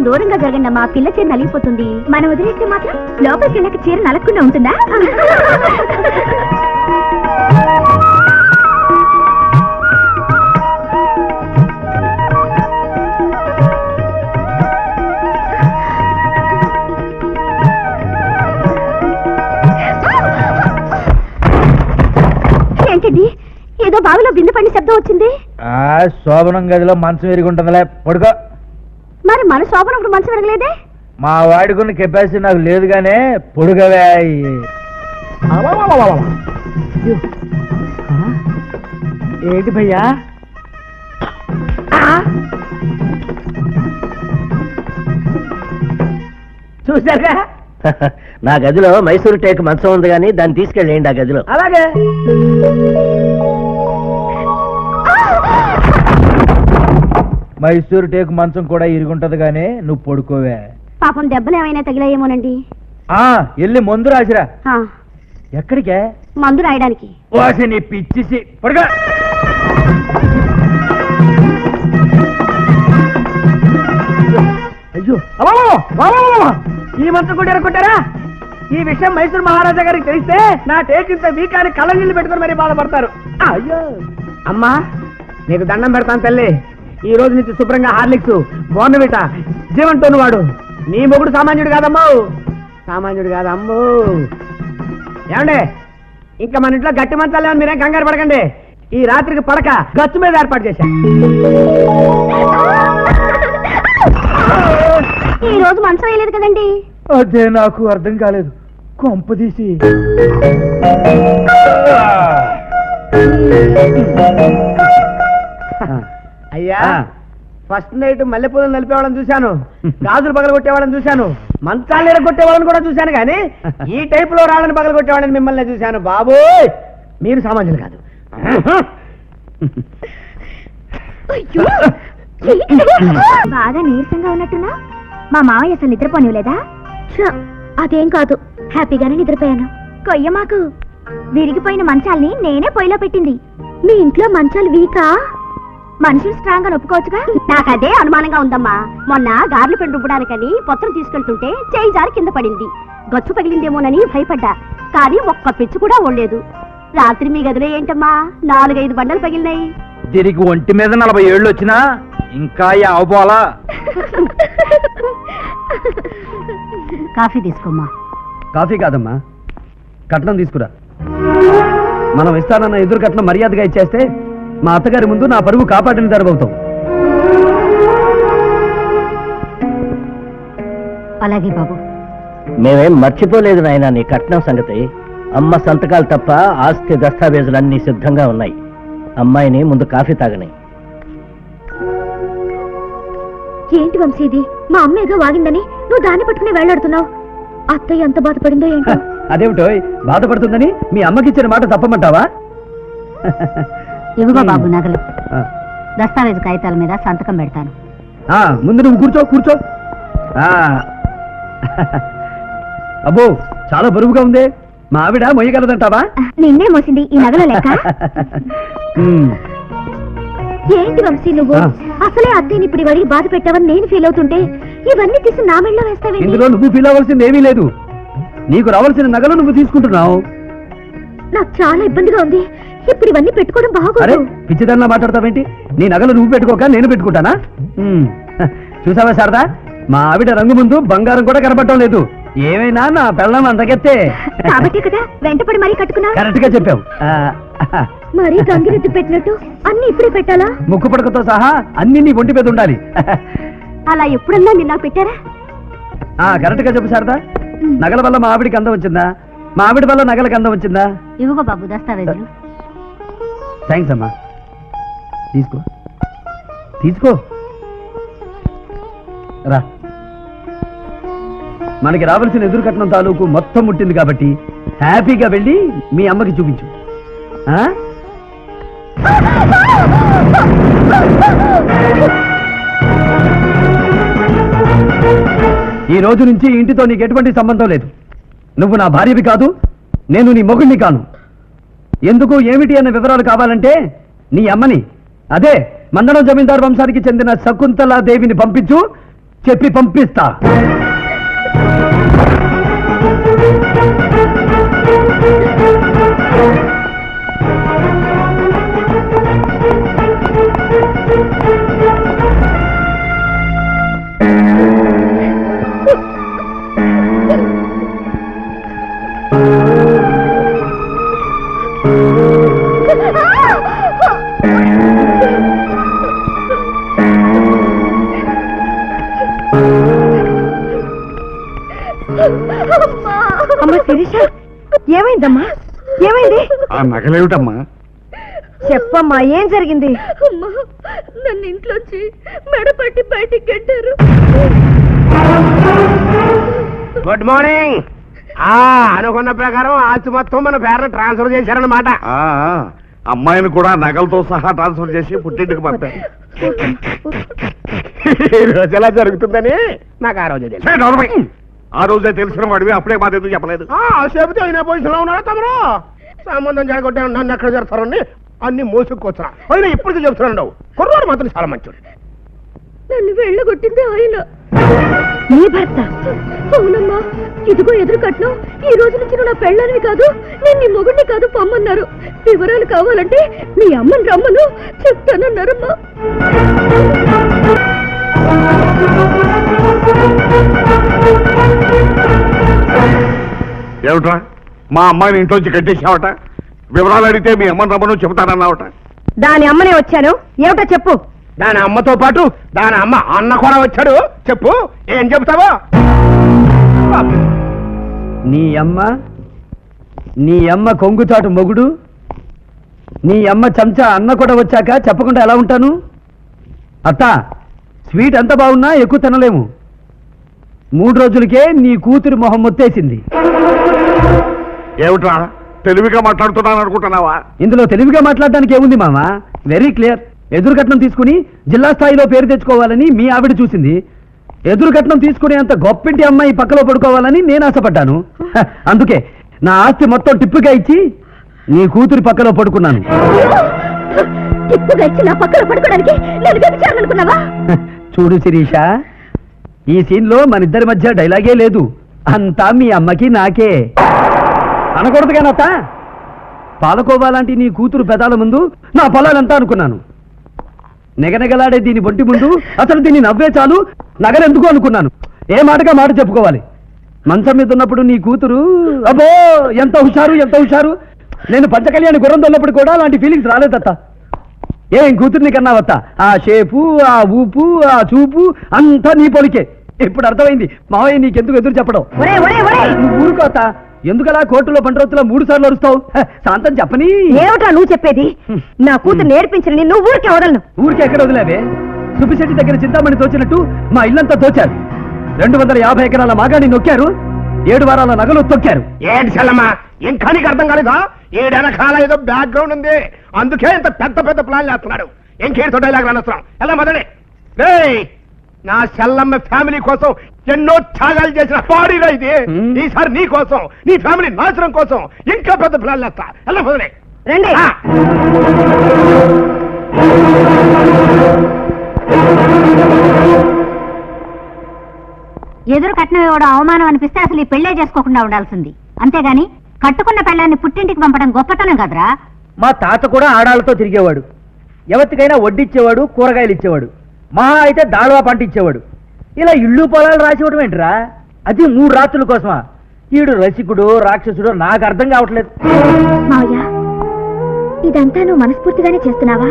కొంచెం దూరంగా జరగండి మా పిల్ల చీర నలిగిపోతుంది. మనం వదిలేస్తే మాత్రం లోపలికి వెళ్ళక చీర నలగకుండా ఉంటుందా? ఏంటండి ఏదో బావిలో బిందు పడిన శబ్దం వచ్చింది? ఆ శోభనం గదిలో మంచం ఎరుగుంటుందిలే పడుకో. మరి మన శోభనప్పుడు మనసు వినగలేదే? మా వాడుకున్న కెపాసిటీ నాకు లేదు గానే పొడుగవే ఏంటి భయ్యా? చూసారుగా నా గదిలో మైసూరు టేక్ మంచం ఉంది కానీ దాన్ని తీసుకెళ్ళేయండి ఆ గదిలో. అలాగే. మైసూరు టేకు మంచం కూడా ఇరుగుంటది గానీ నువ్వు పడుకోవే. పాపం దెబ్బలు ఏమైనా తగిలాయేమోనండి? ఆ ఎల్లి మందు రాసిరా. ఆ, ఎక్కడికే? మందు రాయడానికి. వాసి నీ పిచ్చిసి. పడుకో. అయ్యో ఈ మంత్రం కూడా ఎరగొట్టారా? ఈ విషయం మైసూర్ మహారాజా గారికి తెలిస్తే నా టేక్ ఇంత వీక్ అని కళ్ళ నీళ్ళు పెట్టుకుని మరీ బాధపడతారు. అయ్యో. అమ్మా నీకు దండం పెడతాను తల్లి. ఈ రోజు నుంచి శుభ్రంగా హార్లిక్స్ బోర్నవిట జీవంతోను వాడు. నీ మొగుడు సామాన్యుడు కాదమ్మో. సామాన్యుడు కాదమ్మో ఏమండే? ఇంకా మన ఇంట్లో గట్టి మంచాలు లేవని మీరేం కంగారు పడకండి. ఈ రాత్రికి పడక గచ్చు మీద ఏర్పాటు చేశా. ఈ రోజు మనసు వేయలేదు కదండి? అదే నాకు అర్థం కాలేదు. కొంపదీసి అయ్యా ఫస్ట్ నైట్ మల్లెపూలను నలిపేవాళ్ళని చూశాను. గాజులు పగల కొట్టేవాళ్ళని చూశాను. మంచాలు కొట్టేవాళ్ళని కూడా చూశాను కానీ ఈ టైప్లో రాళ్ళని పగల కొట్టేవాళ్ళని మిమ్మల్ని చూశాను. బాబోయ్! మీరు సామాన్యులు కాదు! బాగా నీరసంగా ఉన్నట్టున్నా? మా మావయ్య అసలు నిద్రపోనివ్వలేదా? అదేం కాదు. హ్యాపీగానే నిద్రపోయాను. కొయ్య మాకు. విరిగిపోయిన మంచాల్ని నేనే పొయ్యిలో పెట్టింది. మీ ఇంట్లో మంచాలు వీకా? మనుషులు స్ట్రాంగ్ అని ఒప్పుకోవచ్చుగా? నాకు అదే అనుమానంగా ఉందమ్మా. మొన్న గార్లు పెండు రుబ్బడానికని పొత్తం తీసుకెళ్తుంటే చేయి జారి కింద పడింది. గచ్చు పగిలిందేమోనని భయపడ్డా. కానీ ఒక్క పిచ్చు కూడా ఓడలేదు. రాత్రి మీ గదిలో ఏంటమ్మా? నాలుగైదు బండలు పగిలినాయి. దీనికి ఒంటి మీద నలభై ఏళ్ళు వచ్చినా ఇంకా అవపోలా కాఫీ తీసుకోమ్మా. కాఫీ కాదమ్మా. కట్నం తీసుకురా. మనం ఇస్తానన్న ఎదురు కట్నం మర్యాదగా ఇచ్చేస్తే మా అత్తగారి ముందు నా పరువు కాపాడిన జరగవుతాం అలాగే బాబు. మేమేం మర్చిపోలేదు నాయన నీ కట్నం సంగతి. అమ్మ సంతకాలు తప్ప ఆస్తి దస్తావేజులన్నీ సిద్ధంగా ఉన్నాయి. అమ్మాయిని ముందు కాఫీ తాగని. ఏంటి వంశీ ఇది? మా అమ్మ ఏదో వాగిందని నువ్వు దాన్ని పట్టుకుని వెళ్ళాడుతున్నావు అత్తయ్య ఎంత బాధపడిందో ఏంటో. అదేమిటో బాధపడుతుందని మీ అమ్మకిచ్చిన మాట తప్పమంటావా? ఇవిగో బాబు నగలు. దస్తావేజ్ కాగితాల మీద సంతకం పెడతాను. ఆ, ముందు నువ్వు కూర్చో కూర్చో. ఆ. అబ్బో చాలా బరువుగా ఉంది. మా ఆవిడ మొయ్యగలదంటావా? నిన్నే మోసింది ఈ నగల లెక్క ఏంటి వంశీ నువ్వు. అసలే అత్తయ్యని ఇప్పుడు వడికి బాధ పెట్టావని నేను ఫీల్ అవుతుంటే ఇవన్నీ తీసి నా మెళ్ళలో వేస్తావేంటి? ఇందులో నువ్వు ఫీల్ అవ్వాల్సింది ఏమీ లేదు. నీకు రావాల్సిన నగలు నువ్వు తీసుకుంటున్నావు. నాకు చాలా ఇబ్బందిగా ఉంది. ఇప్పుడు ఇవన్నీ పెట్టుకోవడం అరే బాగోదు పిచ్చిదన్నా మాట్లాడతావేంటి? నీ నగలు నువ్వు పెట్టుకోక నేను పెట్టుకుంటానా? ఉమ్, చూసావా శారదా? మా ఆవిడ రంగు ముందు బంగారం కూడా కనపడటం లేదు. ఏమైనా నా పెళ్ళం అందగెత్తే. కాబట్టి కదా వెంటపడి మరీ కట్టుకున్నా కరెక్ట్గా చెప్పావు. ఆ, మరీ గంగిరెద్దు పెట్టినట్టు అన్ని ఇప్పుడే పెట్టాలా? ముక్కు పడకతో సహా అన్ని నీ ఒంటి మీద ఉండాలి. అలా ఎప్పుడన్నా నిన్న పెట్టారా? ఆ కరెక్ట్గా చెప్పు శారదా. నగల వల్ల మా ఆవిడికి అందం వచ్చిందా? మా ఆవిడ వల్ల నగలకి అందం వచ్చిందా? ఇవ్వగో బాబు దస్తావేజులు థ్యాంక్స్ అమ్మా. తీసుకో. తీసుకో. రా. మనకి రావాల్సిన ఎదురు కట్నం తాలూకు మొత్తం ముట్టింది కాబట్టి హ్యాపీగా వెళ్ళి మీ అమ్మకి చూపించు. ఆ? ఈ రోజు నుంచి ఈ ఇంటితో నీకు ఎటువంటి సంబంధం లేదు. నువ్వు నా భార్యవి కాదు నేను నీ మొగుడిని కాను. ఎందుకు ఏమిటి అన్న వివరాలు కావాలంటే నీ అమ్మని. అదే మండలం జమీందారు వంశానికి చెందిన శకుంతలా దేవిని పంపించు చెప్పి పంపిస్తా. అమ్మ శిరీష? ఏమైందమ్మా? ఏమైంది? ఆ నగలేమిటమ్మా? చెప్పమ్మా ఏం జరిగింది? అమ్మా నన్ను ఇంట్లోంచి మెడపట్టి బయటికి గెట్టారు గుడ్ మార్నింగ్ ఆ అనుకున్న ప్రకారం ఆస్తి మొత్తం మన పేరు ట్రాన్స్ఫర్ చేశారన్నమాట. ఆ, ఆ, అమ్మాయిని కూడా నగలతో సహా ట్రాన్స్ఫర్ చేసి పుట్టింటికి పంపాను ఈ రోజు ఎలా జరుగుతుందని నాకు ఆ రోజే తెలుసు. ఆ రోజే తెలిసిన వాడివి అప్పుడే మాది ఎందుకు చెప్పలేదు? ఆ, చెబితే అయినా పొజిషన్లో ఉన్నారా తమరు? సంబంధం జరగొట్టే నన్ను ఎక్కడ జరుగుతారని అన్ని మోసుకొచ్చున్నా అయినా ఇప్పటికీ చెప్తున్నాడు కుర్రాడు మాత్రం చాలా మంచోడు. నన్ను వెళ్ళగొట్టింది ఆయన. నీ భర్త. అవునమ్మా ఇదిగో ఎదురు కట్నం. ఈ రోజు నుంచి నువ్వు నా పెళ్ళానివి కాదు నేను నీ మొగుడిని కాదు పొమ్మన్నారు. వివరాలు కావాలంటే మీ అమ్మని రమ్మను చెప్తానన్నారమ్మా. ఏమిట్రా? మా అమ్మాయిని ఇంట్లోంచి కట్టేసావట వివరాలు అడిగితే మీ అమ్మని రమ్మను చెబుతానన్నావట. దాని అమ్మనే వచ్చాను. ఏమిటో చెప్పు. దాని అమ్మతో పాటు దాని అమ్మ అన్న కూడా వచ్చాడు. చెప్పు ఏం చెప్తావో నీ అమ్మ నీ అమ్మ కొంగుచాటు మొగుడు నీ అమ్మ చెంచా అన్న కూడా వచ్చాక చెప్పకుండా ఎలా ఉంటాను? అత్త స్వీట్ ఎంత బాగున్నా ఎక్కువ తినలేము. మూడు రోజులకే నీ కూతురు మొహం మొత్తేసింది. ఏమిట్రా? తెలివిగా మాట్లాడుతున్నాను అనుకుంటున్నావా? ఇందులో తెలివిగా మాట్లాడడానికి ఏముంది మామ? వెరీ క్లియర్ ఎదురు కట్నం తీసుకుని జిల్లా స్థాయిలో పేరు తెచ్చుకోవాలని మీ ఆవిడ చూసింది. ఎదురు కట్నం తీసుకునే అంత గొప్పింటి అమ్మాయి పక్కలో పడుకోవాలని నేను ఆశపడ్డాను. హ, అందుకే నా ఆస్తి మొత్తం టిప్పుగా ఇచ్చి నీ కూతురి పక్కలో పడుకున్నాను. తిప్పుగా ఇచ్చి నా పక్కన పడుకోవడానికి నేను వ్యభిచారాలనుకున్నావా? హ, చూడు శిరీష ఈ సీన్లో మన ఇద్దరి మధ్య డైలాగే లేదు. అంతా మీ అమ్మకి నాకే. అనకూడదు కానత్త పాలకోవా లాంటి నీ కూతురు పెదాల ముందు నా పొలాలంతా అనుకున్నాను. నెగనెగలాడే దీని బొంటి ముందు అసలు దీన్ని నవ్వే చాలు నగరెందుకు అనుకున్నాను. ఏ మాటగా మాట చెప్పుకోవాలి? మంచం మీద ఉన్నప్పుడు నీ కూతురు అబ్బో ఎంత హుషారు ఎంత హుషారు. నేను పంచకళ్యాణి గుర్రం దొల్లప్పుడు కూడా అలాంటి ఫీలింగ్స్ రాలేదత్త ఏం కూతుర్ని కన్నావత్త? ఆ షేపు ఆ ఊపు ఆ చూపు అంతా నీ పొలికే. ఇప్పుడు అర్థమైంది. మావయ్య నీకెందుకు ఎదురు చెప్పడం? ఒరే ఒరే ఒరే నువ్వు ఊరుకోత ఎందుకలా కోర్టులో బండ్రోతులో మూడు సార్లు అరుస్తావు? శాంతం చెప్పని. ఏమిటా నువ్వు చెప్పేది? నా కూతురు నేర్పించిన నిన్ను ఊరికే వదలను. ఊరికి ఎక్కడ వదిలేవే? సుబ్బిశెట్టి దగ్గర చింతామణి తోచినట్టు మా ఇల్లంతా తోచారు. రెండు వందల యాభై ఎకరాల మాగాని నొక్కారు. ఏడు వారాల నగలు తొక్కారు. ఏంటి చెల్లమ్మా? ఇంకా నీకు అర్థం కాలేదా? ఏడెనకాల ఏదో బ్యాక్గ్రౌండ్ ఉంది. అందుకే ఇంత పెద్ద పెద్ద ప్లాన్ చేస్తున్నాడు ఇంకేడుతో డైలాగ్ రానొస్తున్నాం. ఎలా మొదలే? రేయ్! నా చెల్లమ్మ ఫ్యామిలీ కోసం ఎన్నో త్యాగాలు చేసిన బాడీగా ఇది. ఈసారి నీ కోసం నీ ఫ్యామిలీ నాశనం కోసం ఇంకా పెద్ద ప్లాన్ చేస్తా ఎలా మొదలే రండి. ఎదురు కట్నం ఇవ్వడం అవమానం అనిపిస్తే అసలు ఈ పెళ్ళే చేసుకోకుండా ఉండాల్సింది. అంతేగాని కట్టుకున్న పెళ్ళాన్ని పుట్టింటికి పంపడం గొప్పతనం కదరా. మా తాత కూడా ఆడాలతో తిరిగేవాడు. ఎవరికైనా వడ్డిచ్చేవాడు కూరగాయలు ఇచ్చేవాడు మహా అయితే దాడవా పంటించేవాడు. ఇలా ఇళ్ళు పొలాలు రాసివ్వడం ఏంట్రా? అది మూడు రాత్రుల కోసమా? ఈడు రసికుడు రాక్షసుడు నాకు అర్థం కావట్లేదు. మావయ్య ఇదంతా నువ్వు మనస్ఫూర్తిగానే చేస్తున్నావా?